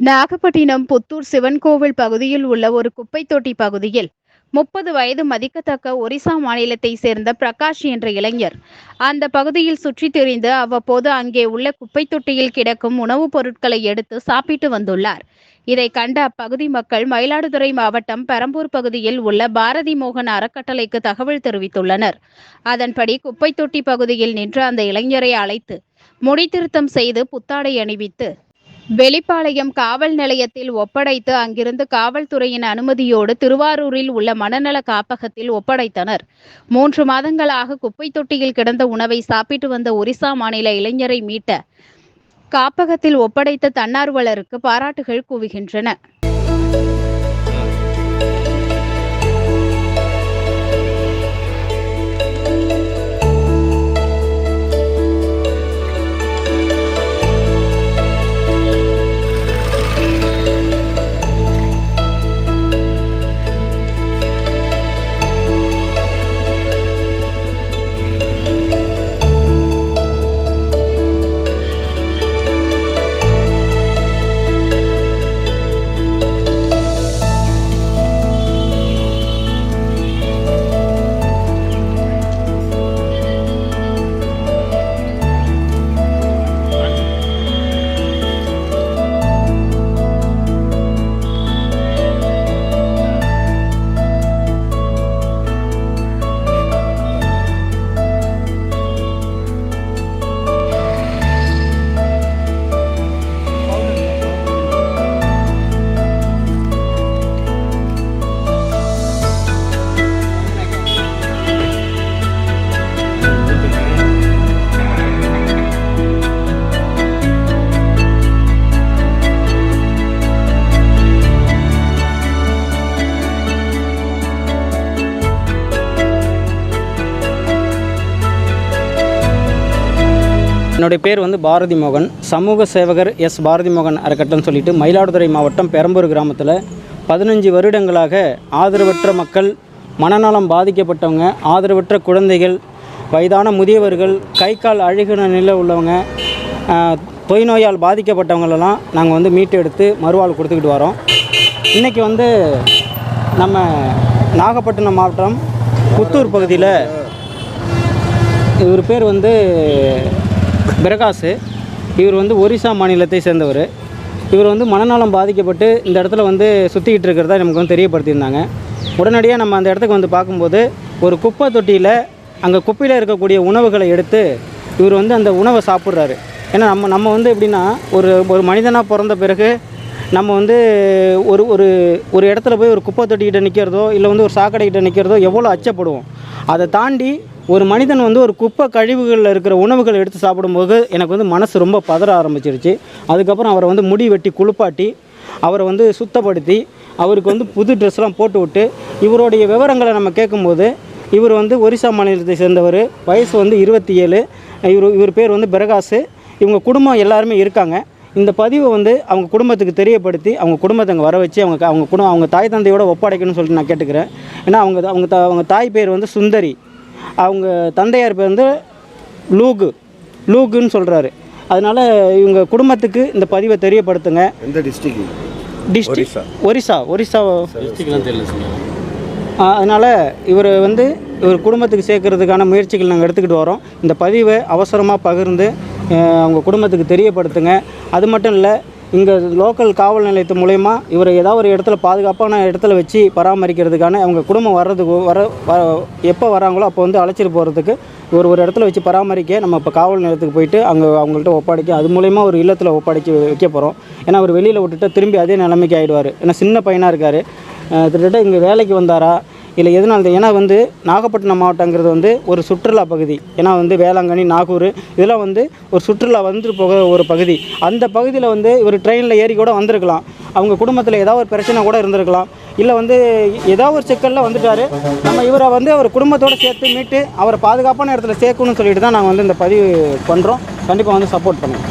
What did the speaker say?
நாகப்பட்டினம் புத்தூர் சிவன் கோவில் பகுதியில் உள்ள ஒரு குப்பை தொட்டி பகுதியில் முப்பது வயது மதிக்கத்தக்க ஒரிசா மாநிலத்தை சேர்ந்த பிரகாஷ் என்ற இளைஞர் அந்த பகுதியில் சுற்றி திரிந்து அவ்வப்போது அங்கே உள்ள குப்பை தொட்டியில் கிடக்கும் உணவுப் பொருட்களை எடுத்து சாப்பிட்டு வந்துள்ளார். இதை கண்ட அப்பகுதி மக்கள் மயிலாடுதுறை மாவட்டம் பெரம்பூர் பகுதியில் உள்ள பாரதி மோகன் அறக்கட்டளைக்கு தகவல் தெரிவித்துள்ளனர். அதன்படி குப்பை தொட்டி பகுதியில் நின்று அந்த இளைஞரை அழைத்து முடித்திருத்தம் செய்து புத்தாடை அணிவித்து வெளிப்பாளையம் காவல் நிலையத்தில் ஒப்படைத்து அங்கிருந்து காவல்துறையின் அனுமதியோடு திருவாரூரில் உள்ள மனநல காப்பகத்தில் ஒப்படைத்தனர். மூன்று மாதங்களாக குப்பை தொட்டியில் கிடந்த உணவை சாப்பிட்டு வந்த ஒரிசா மாநில இளைஞரை மீட்ட காப்பகத்தில் ஒப்படைத்த தன்னார்வலருக்கு பாராட்டுகள் குவிகின்றன. என்னுடைய பேர் வந்து பாரதி மோகன். சமூக சேவகர் எஸ் பாரதி மோகன் அறக்கட்டளைன்னு சொல்லிட்டு மயிலாடுதுறை மாவட்டம் பெரம்பூர் கிராமத்தில் பதினஞ்சு வருடங்களாக ஆதரவற்ற மக்கள் மனநலம் பாதிக்கப்பட்டவங்க ஆதரவற்ற குழந்தைகள் வயதான முதியவர்கள் கை கால் அழுகின நிலையில் உள்ளவங்க தொய்நோயால் தொய் நோயால் பாதிக்கப்பட்டவங்களெல்லாம் நாங்கள் வந்து மீட்டு எடுத்து மறுவாழ்வு கொடுத்துக்கிட்டு வரோம். இன்றைக்கி வந்து நம்ம நாகப்பட்டினம் மாவட்டம் புத்தூர் பகுதியில் இவர் பேர் வந்து பிரகாஷ் இவர் வந்து ஒரிசா மாநிலத்தை சேர்ந்தவர். இவர் வந்து மனநலம் பாதிக்கப்பட்டு இந்த இடத்துல வந்து சுற்றிக்கிட்டு இருக்கிறதா நமக்கு வந்து தெரியப்படுத்தியிருந்தாங்க. உடனடியாக நம்ம அந்த இடத்துக்கு வந்து பார்க்கும்போது ஒரு குப்பை தொட்டியில் அங்கே குப்பையில் இருக்கக்கூடிய உணவுகளை எடுத்து இவர் வந்து அந்த உணவை சாப்பிட்றாரு. ஏன்னா நம்ம நம்ம வந்து எப்படின்னா ஒரு ஒரு மனிதனாக பிறந்த பிறகு நம்ம வந்து ஒரு ஒரு ஒரு இடத்துல போய் ஒரு குப்பை தொட்டிக்கிட்ட நிற்கிறதோ இல்லை வந்து ஒரு சாக்கடைக்கிட்ட நிற்கிறதோ எவ்வளோ அச்சப்படுவோம். அதை தாண்டி ஒரு மனிதன் வந்து ஒரு குப்பை கழிவுகளில் இருக்கிற உணவுகள் எடுத்து சாப்பிடும்போது எனக்கு வந்து மனசு ரொம்ப பதற ஆரம்பிச்சிருச்சு. அதுக்கப்புறம் அவரை வந்து முடி வெட்டி குளிப்பாட்டி அவரை வந்து சுத்தப்படுத்தி அவருக்கு வந்து புது ட்ரெஸ்லாம் போட்டு விட்டு இவருடைய விவரங்களை நம்ம கேட்கும்போது இவர் வந்து ஒரிசா மாநிலத்தை சேர்ந்தவர் வயசு வந்து இருபத்தி ஏழு இவர் இவர் பேர் வந்து பிரகாஷ் இவங்க குடும்பம் எல்லாருமே இருக்காங்க. இந்த பதிவை வந்து அவங்க குடும்பத்துக்கு தெரியப்படுத்தி அவங்க குடும்பத்தை அங்கே வர வச்சு அவங்க அவங்க குடும்பம் அவங்க தாய் தந்தையோட ஒப்படைக்கணும்னு சொல்லிட்டு நான் கேட்டுக்கிறேன். ஏன்னா அவங்க அவங்க த அவங்க தாய் பேர் வந்து சுந்தரி. அவங்க தந்தையார் பேர் வந்து லூகு லூகுன்னு சொல்கிறாரு அதனால் இவங்க குடும்பத்துக்கு இந்த பதிவை தெரியப்படுத்துங்க. எந்த டிஸ்ட்ரிக்ட் டிஸ்ட்ரிக் ஒரிசா. ஒரிசா அதனால் இவர் வந்து இவர் குடும்பத்துக்கு சேர்க்கறதுக்கான முயற்சிகள் நாங்கள் எடுத்துக்கிட்டு வரோம். இந்த பதிவை அவசரமாக பகிர்ந்து அவங்க குடும்பத்துக்கு தெரியப்படுத்துங்க. அது மட்டும் இல்லை இங்கே லோக்கல் காவல் நிலையத்து மூலயமா இவரை ஏதாவது ஒரு இடத்துல பாதுகாப்பான இடத்துல வச்சு பராமரிக்கிறதுக்கான அவங்க குடும்பம் வர்றதுக்கு வர வ எப்போ வராங்களோ அப்போ வந்து அழைச்சிட்டு போகிறதுக்கு ஒரு ஒரு இடத்துல வச்சு பராமரிக்க நம்ம இப்போ காவல் நிலையத்துக்கு போயிட்டு அங்கே அவங்கள்ட்ட ஒப்படைக்க அது மூலயமா ஒரு இல்லத்தில் ஒப்படைக்க வைக்க போகிறோம் ஏன்னா அவர் வெளியில் விட்டுட்டு திரும்பி அதே நிலைமைக்கு ஆகிடுவார் ஏன்னா சின்ன பையனாக இருக்கார். கிட்டத்தட்ட இங்கே வேலைக்கு வந்தாரா? இல்லை எதனால ஏன்னா வந்து நாகப்பட்டினம் மாவட்டங்கிறது வந்து ஒரு சுற்றுலா பகுதி. ஏன்னா வந்து வேளாங்கண்ணி நாகூர் இதெல்லாம் வந்து ஒரு சுற்றுலா வந்துட்டு போக ஒரு பகுதி. அந்த பகுதியில் வந்து ஒரு ட்ரெயினில் ஏறி கூட வந்திருக்கலாம். அவங்க குடும்பத்தில் ஏதாவது ஒரு பிரச்சனை கூட இருந்திருக்கலாம். இல்லை வந்து ஏதாவது ஒரு சிக்கலில் வந்துட்டார். நம்ம இவரை வந்து அவர் குடும்பத்தோடு சேர்த்து மீட்டு அவரை பாதுகாப்பான இடத்துல சேர்க்கணும்னு சொல்லிட்டு தான் நாங்கள் வந்து இந்த பதிவு பண்ணுறோம் கண்டிப்பாக வந்து சப்போர்ட் பண்ணுவோம்.